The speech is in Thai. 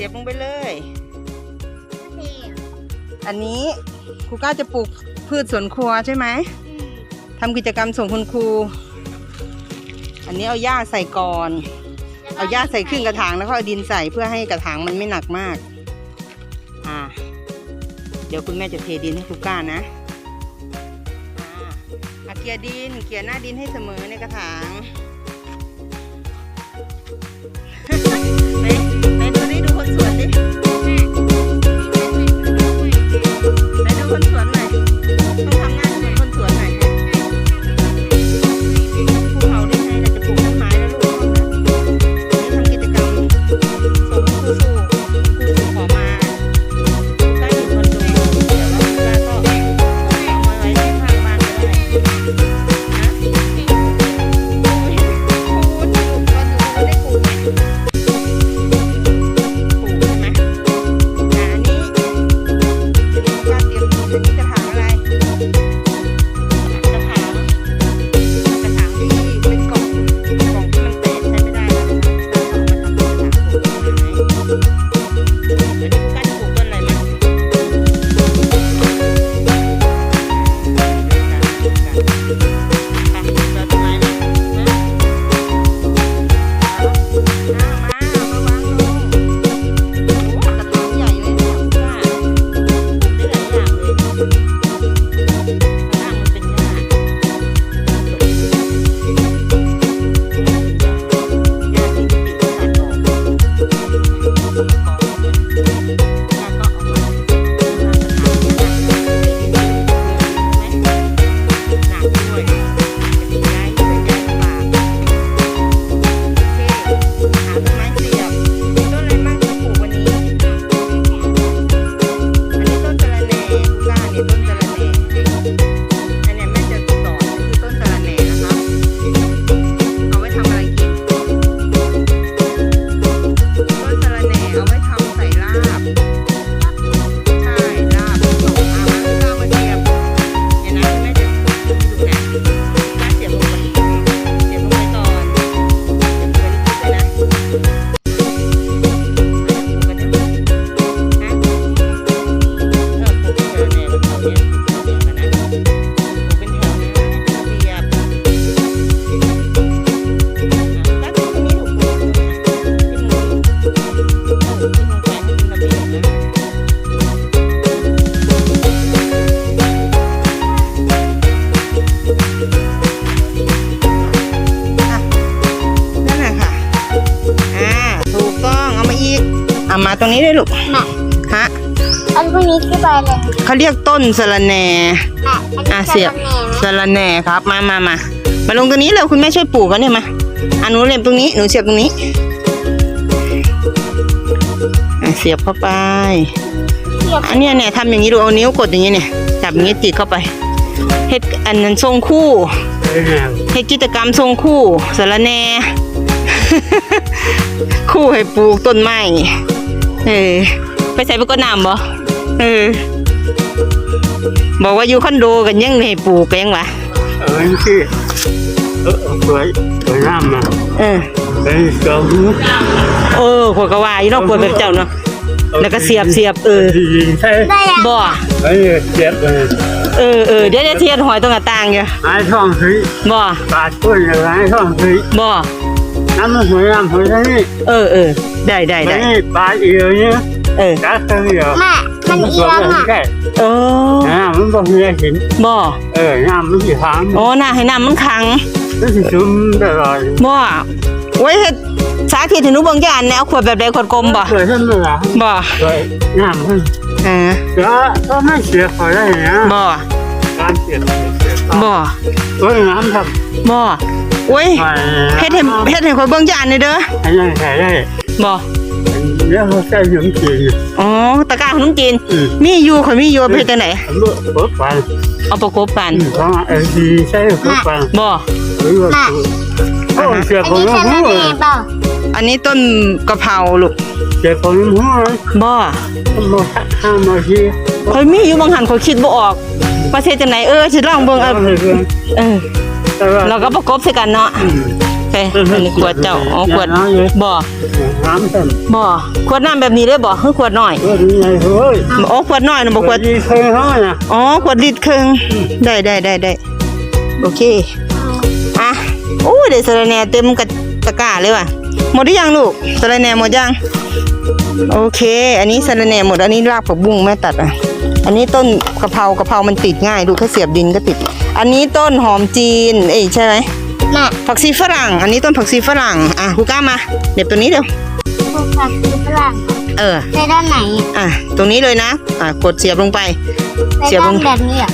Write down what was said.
สียบลงไปเลยเสียบอันนี้ครูก้าจะปลูกพืชสวนครัวใช่ไหมอืมทำกิจกรรมส่งคุณครู อันนี้เอาหญ้าใส่ก่อน เอาหญ้าใส่ครึ่งกระถางแล้วก็เอาดินใส่เพื่อให้กระถางมันไม่หนักมาก อ่า เดี๋ยวคุณแม่จะเทดินให้ครูก้านะอ่าอะเกลี่ยดินเกลี่ยหน้าดินให้เสมอในกระถางไห นไห มาตรงนี้เลยลูกแม่ฮะอันพวกนี้คือใบอะไรเขาเรียกต้นสะระแหน่แม่อะอันนี้เสียบสะระแหน่ไหมสะระแหน่ครับมามามามาลงตรงนี้เร็วคุณแม่ช่วยปลูกกันเนี่ยมาอันหนูเรียบตรงนี้หนูเสียบตรงนี้อะเสียบเข้าไป เสียบอันเนี้ยเนี่ยทำอย่างนี้ดูเอานิ้วกดอย่างนี้เนี่ยจับอย่างนี้ติดเข้าไปเฮ็ดอันนั้นทรงคู่เฮ็ดกิจกรรมทรงคู่สะระแหน่คู่ให้ปลูกต้นไม้ เออ ไปใส่ไปก็น้ำบ่เออ บอกว่าอยู่คอนโดกันยังให้ปลูกกันยังวะเออที่เออสวยสวยงามนะเออเป็นสองเออขวดกว่าอยู่เนอกขวดแบบเจ้าเนาะแล้วก็เสียบเสียบเออที่ยิงใช่ได้ยังบ่ไอ้เสียบเลยเออเออเดี๋ยวจะเทียนหอยตรงหน้าต่างอยู่ไอ้ท่องซื้อบ่ปาดกล้วยอะไรไอ้ท่องซื้อบ่ น้ำมันสวยงามสวยทั้งนี้เออเออได้ได้ได้นี่ปลาเอียวเนี่ยเออกัดทั้งเดียวแม่มันเอียงอะแค่โอ้น้ำมันบ่เฮียหินบ่เออน้ำมันสิทางโอ้น่าให้น้ำมันขังมันสิชุ่มตลอดบ่โอ้ยเฮ็ดสาธิตให้หนูเบิ่งจ้าอันแนวขวดแบบใดขวดกลมบ่สวยทั้งนั้นล่ะบ่สวยน้ำมันเออก็ก็ไม่เสียขอได้นะบ่การเสียเสียบ่สวยน้ำครับบ่ โอ้ยไปเฮ็ดให้เฮ็ดให้ข่อยเบิ่งจ้าอันนี้เด้ออันนั้นใส่ได้บ่เดี๋ยวเขาใส่หยุมจีนอ๋อตะกร้าขนมจีนอืมมีอยู่ข่อยมีอยู่เอาไปเฮ็ดจังไดผมก็เปิดไปเอาประกบกันเพราะเอทีใช้เปิดไปบ่หรือว่าโอ้เสียอันคนนี้น้ำสะหัระวแหน่เปล่าอันนี้ต้นกะเพราลูกเสียคนน้ำหัวบ่มาห้ามมาที่ข่อยมีอยู่บางหันข่อยคิดบ่ออกว่าสิเฮ็ดจังไดเออสิลองเบิ่งเอาเอาเลยเพื่อน เออแต่ว่าเราก็ประกบใส่กันเนาะอืมเคอันนี้ขวดเจ้าอ๋อขวดน้ำเลยบ่น้ำเต็มบ่ขวดน้ำแบบนี้เลยบ่คือขวดน้อยเออนี่ไงเฮ้ยอ๋อขวดน้อยนะบ่ขวดดีเคยห้อยนะอ๋อขวดลิตรครึ่งได้ได้ได้ได้โอเคอะโอ้ยได้สะระแหน่เต็มกระตะกร้าเลยว่ะหมดหรือยังลูกสะระแหน่หมดยังโอเค อันนี้สะระแหน่หมดอันนี้รากผักบุ้งแม่ตัดอะอันนี้ต้นกะเพรากะเพรามันติดง่ายลูกถ้าเสียบดินก็ติด อันนี้ต้นหอมจีน เอ้ยใช่ไหมน่ะผักชีฝรั่ง อันนี้ต้นผักชีฝรั่ง อะคูก้ามาเด็บตัวนี้เร็วพวกผักคือฝรั่งเออในด้านไหนอะอะ ตรงนี้เลยนะ อะ กดเสียบลงไปในเสียบลด้างนแบบนี้อะ